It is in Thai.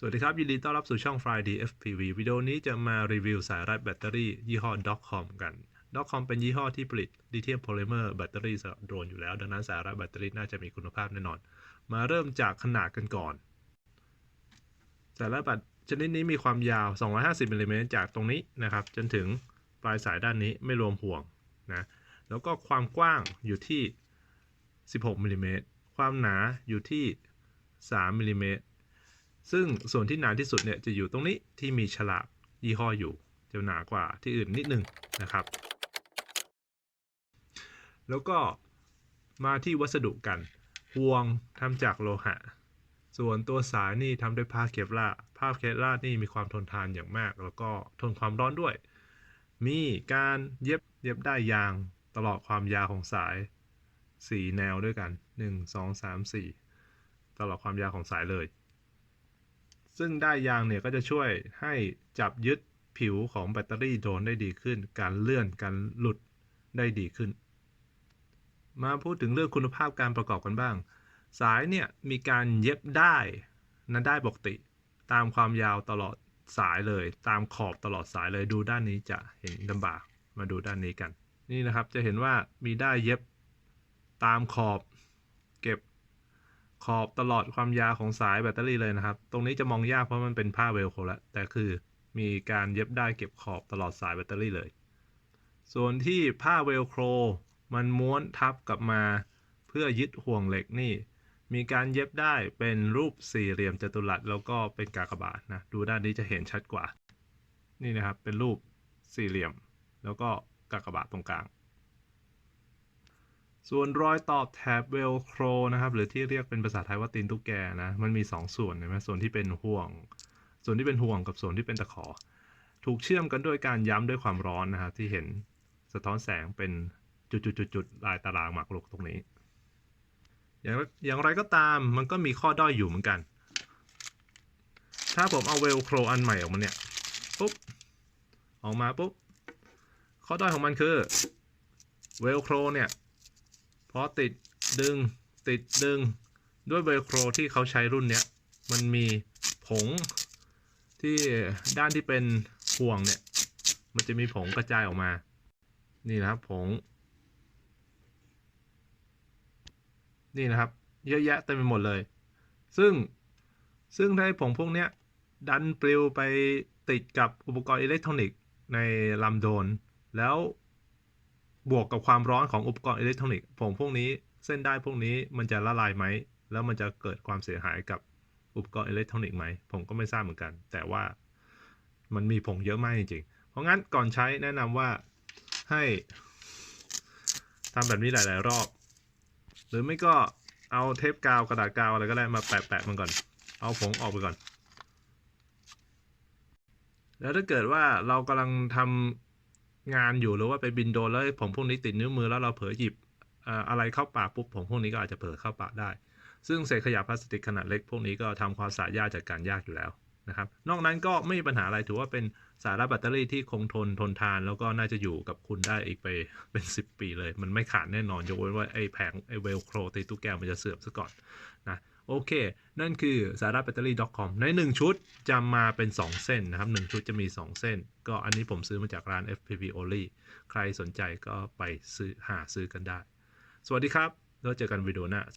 สวัสดีครับ ยินดีต้อนรับสู่ช่อง Friday FPV วิดีโอนี้จะมารีวิวสายรัดแบตเตอรี่ยี่ห้อ Docom กัน Docom เป็นยี่ห้อที่ผลิตลิเธียมโพลิเมอร์แบตเตอรี่สำหรับโดรนอยู่แล้ว ดังนั้นสายรัดแบตเตอรี่น่าจะมีคุณภาพแน่นอน มาเริ่มจากขนาดกันก่อน สายรัดแบตชนิดนี้มีความยาว 250มิลลิเมตรจากตรงนี้นะครับ จนถึงปลายสายด้านนี้ไม่รวมห่วงนะแล้วก็ความกว้างอยู่ที่ 16มิลลิเมตรความหนาอยู่ที่ 3มิลลิเมตร ซึ่งส่วนที่หนาที่สุดเนี่ยจะอยู่ตรงนี้ที่มีฉลากยี่ห้ออยู่จะหนากว่าที่อื่นนิดนึงนะครับ แล้วก็มาที่วัสดุกันห่วงทำจากโลหะ ส่วนตัวสายนี่ทำด้วยผ้าเคปลาผ้าเคปลานี่มีความทนทานอย่างมาก แล้วก็ทนความร้อนด้วย มีการเย็บเย็บได้ยางตลอดความยาวของสาย 4 แนวด้วยกัน 1 2 3 4 ตลอดความยาวของสายเลย ซึ่งได้ยางเนี่ยก็จะช่วยให้จับยึดผิวของแบตเตอรี่โดรนได้ดีขึ้น การเลื่อนการหลุดได้ดีขึ้น มาพูดถึงเรื่องคุณภาพการประกอบกันบ้าง สายเนี่ยมีการเย็บได้นั้นได้ปกติ ตามความยาวตลอดสายเลย ตามขอบตลอดสายเลยดูด้านนี้จะเห็นลำบากมาดูด้านนี้กัน นี่นะครับจะเห็นว่ามีได้เย็บตามขอบ เก็บ ขอบตลอดความยาวของสายแบตเตอรี่เลยนะครับ ตรงนี้จะมองยากเพราะมันเป็นผ้าเวลโครแล้วแต่คือมีการเย็บได้เก็บขอบตลอดสายแบตเตอรี่เลย ส่วนที่ผ้าเวลโครมันม้วนทับกลับมาเพื่อยึดห่วงเหล็กนี่ มีการเย็บได้เป็นรูปสี่เหลี่ยมจัตุรัสแล้วก็เป็นกากบาทนะ ดูด้านนี้จะเห็นชัดกว่า นี่นะครับเป็นรูปสี่เหลี่ยม แล้วก็กากบาทตรงกลาง ส่วนรอยต่อแถบเวลโครนะครับ หรือที่เรียกเป็นภาษาไทยว่าตีนตุ๊กแกนะ มันมี 2 ส่วนเห็นไหมส่วนที่เป็นห่วง ส่วนที่เป็นห่วงกับส่วนที่เป็นตะขอ ถูกเชื่อมกันด้วยการย้ำด้วยความร้อนนะครับที่เห็นสะท้อนแสงเป็นจุดๆๆๆลายตารางหมากรุกตรงนี้ อย่างอย่างไรก็ตามมันก็มีข้อด้อยอยู่เหมือนกัน ถ้าผมเอาเวลโครอันใหม่ออกมาเนี่ยปุ๊บออกมาปุ๊บข้อด้อยของมันคือเวลโครเนี่ย พอติดดึงติดดึงด้วยเวลโครที่เขาใช้รุ่นเนี้ยมันมีผงที่ด้านที่เป็นห่วงเนี่ย มันจะมีผงกระจายออกมา นี่นะครับผง นี่นะครับ เยอะแยะเต็มไปหมดเลย ซึ่งซึ่งถ้าไอ้ผงพวกเนี้ยดันปลิวไปติดกับอุปกรณ์อิเล็กทรอนิกส์ในลำโดน แล้ว บวกกับความร้อนของอุปกรณ์อิเล็กทรอนิกส์ผงพวกนี้เส้นได้พวกนี้มันจะละลายไหม แล้วมันจะเกิดความเสียหายกับอุปกรณ์อิเล็กทรอนิกส์ไหม ผมก็ไม่ทราบเหมือนกัน แต่ว่ามันมีผงเยอะมากจริงๆ เพราะงั้นก่อนใช้แนะนำว่าให้ทำแบบนี้หลายๆ รอบ หรือไม่ก็เอาเทปกาวกระดาษกาวอะไรก็ได้มาแปะๆมันก่อน เอาผงออกไปก่อน แล้วถ้าเกิดว่าเรากำลังทำ งานอยู่หรือว่าไปบินโดรนแล้วผงพวกนี้ติดนิ้วมือแล้วเราเผลอหยิบอะไรเข้าปากปุ๊บผงพวกนี้ก็อาจจะเผลอเข้าปากได้ ซึ่งเศษขยะพลาสติกขนาดเล็กพวกนี้ก็ทำความสะอาดยากจัดการยากอยู่แล้วนะครับนอกนั้นก็ไม่มีปัญหาอะไรถือว่าเป็นสายรัดแบตเตอรี่ที่คงทนทนทาน แล้วก็น่าจะอยู่กับคุณได้อีกไปเป็น 10 ปีเลย มันไม่ขาดแน่นอนยกเว้นว่าไอ้แผงไอ้เวลโครตีตู้แก้วมันจะเสื่อมซะก่อนนะ โอเค นั่นคือสาระแบตเตอรี่ .com ใน 1 ชุดจะมาเป็น 2 เส้นนะครับ 1 ชุดจะมี 2 เส้น ก็อันนี้ผมซื้อมาจากร้าน FPV Only ใครสนใจก็ไปซื้อหาซื้อกันได้ สวัสดีครับ แล้วเจอกันวิดีโอหน้า